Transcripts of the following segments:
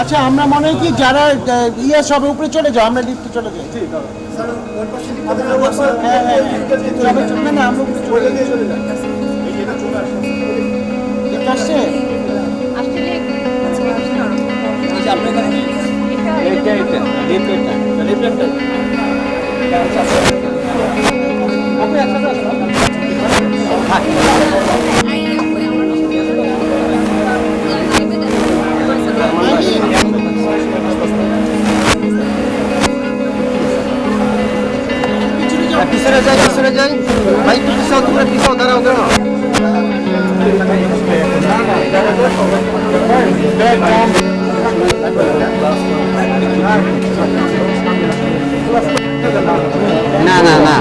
আচ্ছা আমরা মনে হয় কি যারা ইয়ে সবে উপরে চলে যাও আমরা লিফটে চলে যাই। হ্যাঁ হ্যাঁ চলে- না না আমরা চলে যাই। আসছে। এটা আপনি একসাথে পিছনে যাই পিছনে যাই ভাই একটু পিছাও তোমরা পিছাও দাঁড়াও দাঁড়াও না না না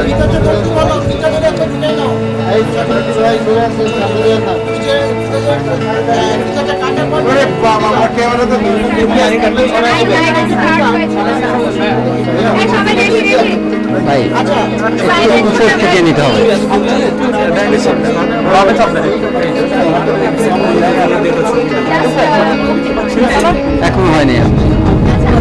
ভিতরটা বলতে একটা ভাই একটু উপর থেকে নিতে হবে। এখন হয়নি।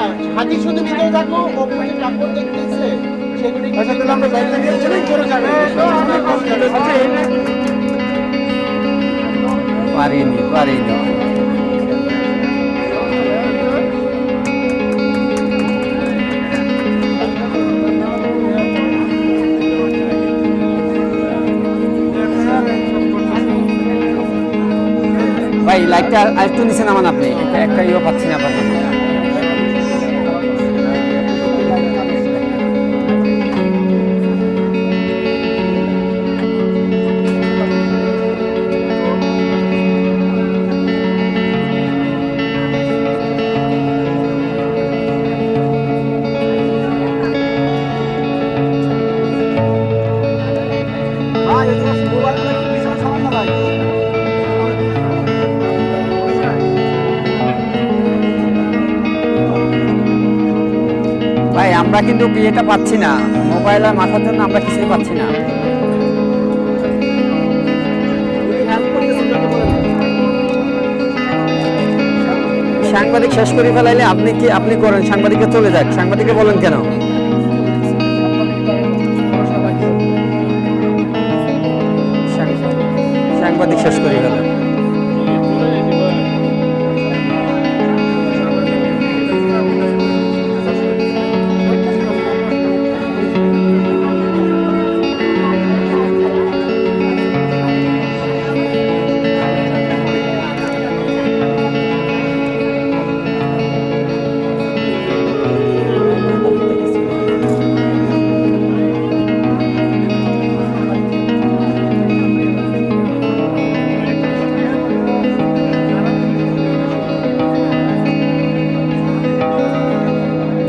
আচ্ছা হাতি শুধু ভিতরে থাকো ওপরে যে কাপড় দেখতেছে। সেগুলো আচ্ছা তাহলে আমরা বাইরে নিয়ে চলে চলে যাবে? পারিনি পারিনি। ভাই লাইটটা আর একটু নিচে নামান আপনি। একটা- একটা ইয়ে পাচ্ছি না আপনার। আমরা কিন্তু বিয়েটা পাচ্ছি না। মোবাইল আর মাথার জন্য আমরা কিছুই পাচ্ছি না। সাংবাদিক শেষ করে ফেলাইলে আপনি কি আপনি করেন? সাংবাদিককে চলে যাক। সাংবাদিককে বলেন কেন?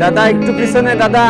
দাদা একটু পিছনে দাদা।